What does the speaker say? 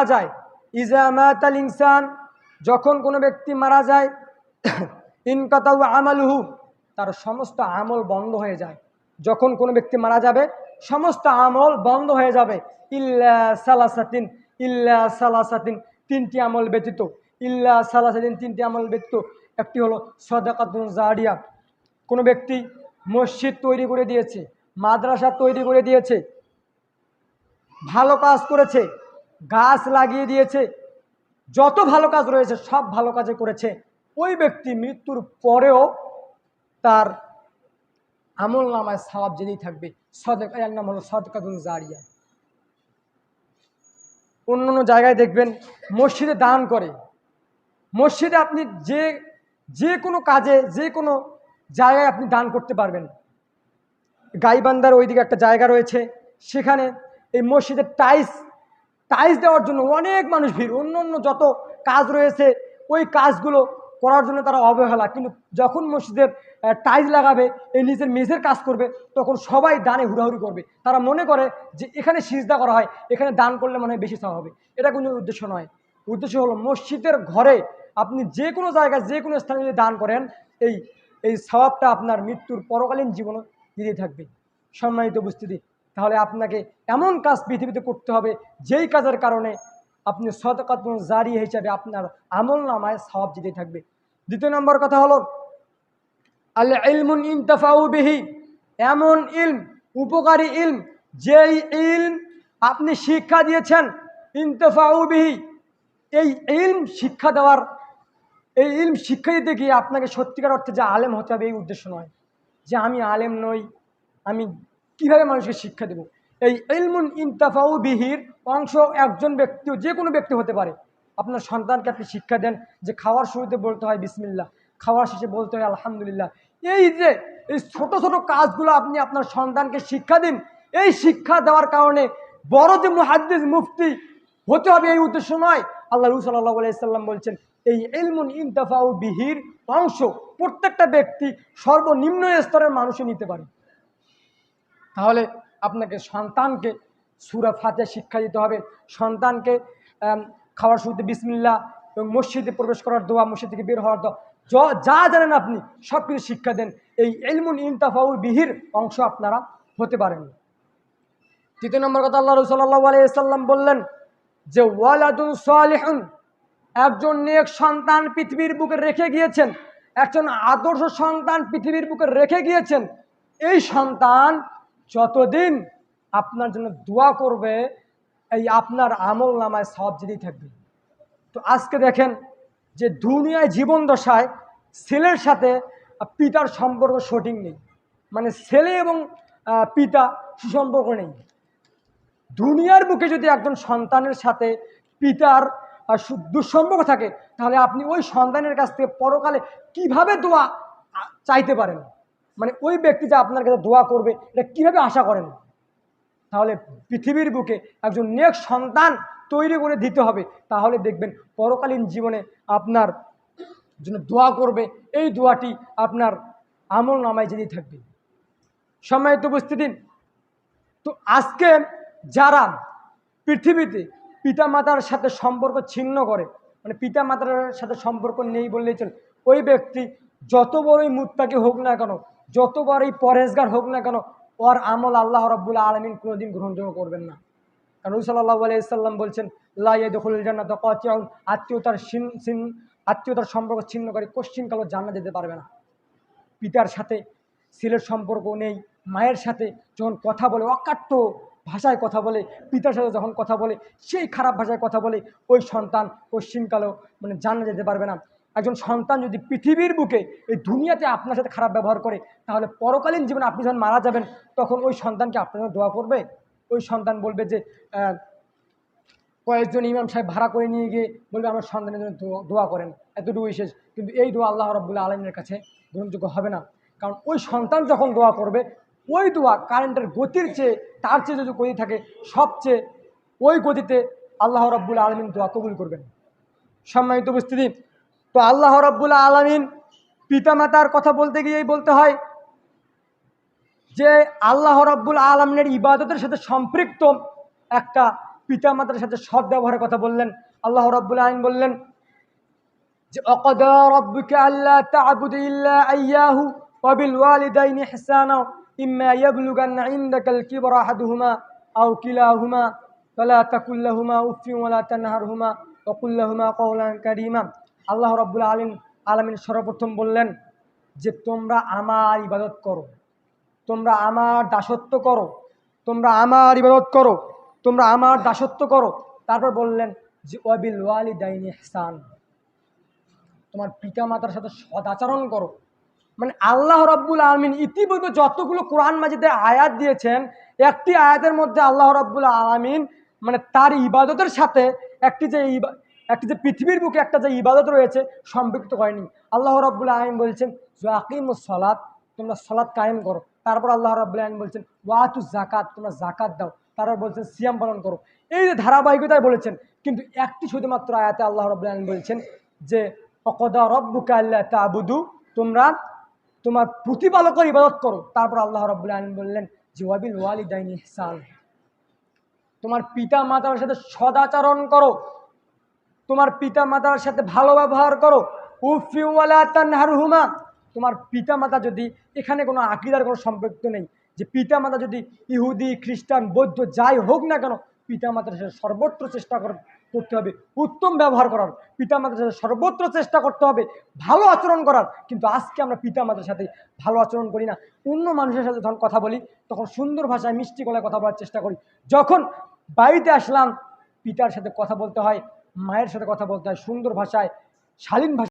মারা যায়। ইজা মাতাল ইনসান যখন কোনো ব্যক্তি মারা যায় ইনকাতাউ আমালুহু, তার সমস্ত আমল বন্ধ হয়ে যায়। যখন কোনো ব্যক্তি মারা যাবে, সমস্ত আমল বন্ধ হয়ে যাবে। ইল্লা সালাসাতিন ইল্লা সালাসাতিন, তিনটি আমল ব্যতীত। ইল্লা সালাসাতিন, তিনটি আমল ব্যতীত। একটি হলো সদাকাতুন জারিয়া। কোনো ব্যক্তি মসজিদ তৈরি করে দিয়েছে, মাদ্রাসা তৈরি করে দিয়েছে, ভালো কাজ করেছে গাছ লাগিয়ে দিয়েছে। যত ভালো কাজ রয়েছে, সব ভালো কাজে করেছে। ওই ব্যক্তি মৃত্যুর পরেও তার আমল নামায় সওয়াব যেতেই থাকবে। সদক নাম হলো সদকাতুন জারিয়া। অন্য অন্য জায়গায় দেখবেন, মসজিদে দান করে। মসজিদে আপনি যে যে কোনো কাজে, যে কোনো জায়গায় আপনি দান করতে পারবেন। গাইবান্দার ওইদিকে একটা জায়গা রয়েছে। সেখানে এই মসজিদের টাইলস টাইলস দেওয়ার জন্য অনেক মানুষ ভিড়, অন্য অন্য যত কাজ রয়েছে, ওই কাজগুলো করার জন্য তারা অবহেলা। কিন্তু যখন মসজিদের টাইলস লাগাবে, এই নিজের মেঝের কাজ করবে, তখন সবাই দানে হুড়াহুড়ি করবে। তারা মনে করে যে এখানে সিজদা করা হয়, এখানে দান করলে মনে হয় বেশি সব হবে। এটা কোনো উদ্দেশ্য নয়। উদ্দেশ্য হলো মসজিদের ঘরে আপনি যে কোনো জায়গায়, যে কোনো স্থানে যদি দান করেন, এই এই স্বভাবটা আপনার মৃত্যুর পরকালীন জীবনে দিতে থাকবে। সম্মানিত উপস্থিতি তাহলে আপনাকে এমন কাজ পৃথিবীতে করতে হবে, যেই কাজের কারণে আপনি সদকাত জারি হিসাবে আপনার আমল নামায় সওয়াব দিতে থাকবে। দ্বিতীয় নম্বর কথা হলো, আল ইলমুন ইনতাফাউবিহি এমন ইলম, উপকারী ইলম, যেই ইলম আপনি শিক্ষা দিয়েছেন, ইনতাফাউ বিহি, এই ইলম শিক্ষা দেওয়ার, এই ইলম শিক্ষা দিতে গিয়ে আপনাকে সত্যিকার অর্থে যে আলেম হতে হবে, এই উদ্দেশ্য নয়। যে আমি আলেম নই, আমি কীভাবে মানুষকে শিক্ষা দেব? এই ইলমুন ইনতাফাউ বিহির অংশ একজন ব্যক্তিও, যে কোনো ব্যক্তি হতে পারে। আপনার সন্তানকে আপনি শিক্ষা দেন যে খাওয়ার শুরুতে বলতে হয় বিসমিল্লা খাওয়ার শেষে বলতে হয় আলহামদুলিল্লাহ। এই যে, এই ছোট ছোট কাজগুলো আপনি আপনার সন্তানকে শিক্ষা দিন, এই শিক্ষা দেওয়ার কারণে বড় যে মুহাদ্দিস মুফতি হতে হবে এই উদ্দেশ্য নয়। আল্লাহ সাল্লাহ আলাইসাল্লাম বলছেন, এই এলমুন ইনতাফাউ বিহির অংশ প্রত্যেকটা ব্যক্তি সর্বনিম্ন স্তরের মানুষই নিতে পারে। তাহলে আপনাকে সন্তানকে সুরা ফাতে শিক্ষা দিতে হবে। সন্তানকে খাওয়ার শুরুতে বিসমিল্লা এবং মসজিদে প্রবেশ করার দোয়া, মসজিদ থেকে বের হওয়ার দোয়া, য- জানেন আপনি সব কিছু শিক্ষা দেন। এই এলমুন ইনতাফাউল বিহির অংশ আপনারা হতে পারেন। তৃতীয় নম্বর কথা, আল্লাহ রসল্লাহ আলাইসাল্লাম বললেন যে ওয়ালাদুল সালেহুন, একজন নেক সন্তান পৃথিবীর বুকে রেখে গিয়েছেন, একজন আদর্শ সন্তান পৃথিবীর বুকে রেখে গিয়েছেন, এই সন্তান যতদিন আপনার জন্য দোয়া করবে, এই আপনার আমল নামায় সব যেতেই থাকবে। তো আজকে দেখেন যে দুনিয়ায় জীবন দশায় ছেলের সাথে পিতার সম্পর্ক সঠিক নেই। মানে ছেলে এবং পিতা সুসম্পর্ক নেই। দুনিয়ার বুকে যদি একজন সন্তানের সাথে পিতার দুঃসম্পর্ক থাকে, তাহলে আপনি ওই সন্তানের কাছ থেকে পরকালে কীভাবে দোয়া চাইতে পারেন? মানে ওই ব্যক্তি যে আপনার কাছে দোয়া করবে, এটা কীভাবে আশা করেন? তাহলে পৃথিবীর বুকে একজন নেক সন্তান তৈরি করে দিতে হবে। তাহলে দেখবেন পরকালীন জীবনে আপনার জন্য দোয়া করবে, এই দোয়াটি আপনার আমল নামায় যেতেই থাকবে। সম্মানিত উপস্থিতি, তো আজকে যারা পৃথিবীতে পিতামাতার সাথে সম্পর্ক ছিন্ন করে মানে পিতামাতার সাথে সম্পর্ক নেই বললেই চলে, ওই ব্যক্তি যত বড়ই মুত্তাকি হোক না কেন যত বড়ই পরেজগার হোক না কেন, ওর আমল আল্লাহ রব্বুল আলমিন কোনোদিন গ্রহণযোগ্য করবেন না। কারণ সাল্লাহ আলাইসাল্লাম বলছেন লাইদুল জান্নাত কাতিয়াউন আত্মীয়তার আত্মীয়তার সম্পর্ক ছিন্ন করে কোশ্চিন কালো জান্নাত যেতে পারবে না। পিতার সাথে ছেলের সম্পর্ক নেই, মায়ের সাথে যখন কথা বলে, অকাট্য ভাষায় কথা বলে, পিতার সাথে যখন কথা বলে, সেই খারাপ ভাষায় কথা বলে, ওই সন্তান পশ্চিমকালেও মানে জানা যেতে পারবে না। একজন সন্তান যদি পৃথিবীর বুকে এই দুনিয়াতে আপনার সাথে খারাপ ব্যবহার করে, তাহলে পরকালীন জীবনে আপনি যখন মারা যাবেন, তখন ওই সন্তানকে আপনার দোয়া করবে। ওই সন্তান বলবে যে কয়েকজন ইমাম সাহেব ভাড়া করে নিয়ে গিয়ে বলবে, আমার সন্তানের জন্য দোয়া- করেন। এতটুকু বিশেষ কিন্তু এই দোয়া আল্লাহ রব্বুল্লাহ আলমের কাছে গ্রহণযোগ্য হবে না। কারণ ওই সন্তান যখন দোয়া করবে, ওই দোয়া কারেন্টের গতির চেয়ে, তার চেয়ে যদি গতি থাকে, সবচেয়ে ওই গতিতে আল্লাহ রব্বুল আলমিন দোয়া কবুল করবেন। সম্মানিত উপস্থিতি তো আল্লাহ রব্বুল আলমিন পিতামাতার কথা বলতে গিয়েই বলতে হয় যে আল্লাহ রব্বুল আলমিনের ইবাদতের সাথে সম্পৃক্ত একটা পিতা মাতার সাথে সৎ ব্যবহারের কথা বললেন। আল্লাহ রাব্বুল আইন বললেন যে, অকদা রব্বুকে আল্লাহ তা'বুদু ইল্লা আইয়াহু ওয়া বিল ওয়ালিদাইনি ইহসানা ইম্মা ইয়াবলুগান্না ইনদাকাল কিবরা আহাদুহুমা আও কিলাহুমা লাহুমা উফফিন ওয়া লা তানহারহুমা ওয়া কুল লাহুমা কওলান কারীমা। আল্লাহ রাব্বুল আলামিন আলামিন সর্বপ্রথম বললেন যে, তোমরা আমার ইবাদত করো। তোমরা আমার দাসত্ব করো। তোমরা আমার ইবাদত করো। তোমরা আমার দাসত্ব করো। তারপর বললেন যে, ওয়াবিল ওয়ালিদাইনি ইহসান। তোমার পিতা মাতার সাথে সদাচরণ করো। মানে আল্লাহ রব্বুল আলমিন ইতিপূর্বে যতগুলো কোরআন মাজিদে আয়াত দিয়েছেন, একটি আয়াতের মধ্যে আল্লাহ রব্বুল আলমিন মানে তার ইবাদতের সাথে একটি যে একটি যে পৃথিবীর বুকে একটা যে ইবাদত রয়েছে, সম্পৃক্ত করেনি আল্লাহ রব্বুল আলমিন বলছেন জাকিম সলাৎ তোমরা সলাৎ কায়েম করো। তারপর আল্লাহ রব্বুল আলমিন বলছেন, ওয়াতু জাকাত তোমরা জাকাত দাও। তারপর বলছেন, সিয়াম পালন করো। এই যে ধারাবাহিকতায় বলেছেন, কিন্তু একটি শুধুমাত্র আয়াতে আল্লাহ রব্বুল আলমিন বলছেন যে, অকদা রব্বুকা আল্লাহ তাবুদু তোমরা তোমার প্রতিপালকের ইবাদত করো। তারপর আল্লাহ রব্বুল আলম বললেন যে, ওয়াবিল ওয়ালিদাইন ইহসান তোমার পিতা মাতার সাথে সদাচরণ করো। তোমার পিতা মাতার সাথে ভালো ব্যবহার করো। উফিওয়ালা তানহারহুমা। তোমার পিতা মাতা যদি এখানে কোনো আকিদার কোনো সম্পর্ক নেই, যে পিতা মাতা যদি ইহুদি, খ্রিস্টান, বৌদ্ধ যাই হোক না কেন পিতা মাতার সাথে সর্বত্র চেষ্টা করতে হবে। উত্তম ব্যবহার করার। পিতা মাতার সাথে সর্বত্র চেষ্টা করতে হবে। ভালো আচরণ করার। কিন্তু আজকে আমরা পিতা মাতার সাথে ভালো আচরণ করি না। অন্য মানুষের সাথে যখন কথা বলি, তখন সুন্দর ভাষায় মিষ্টি গলায় কথা বলার চেষ্টা করি। যখন বাড়িতে আসলাম, পিতার সাথে কথা বলতে হয় মায়ের সাথে কথা বলতে হয় সুন্দর ভাষায় শালীন ভাষায়।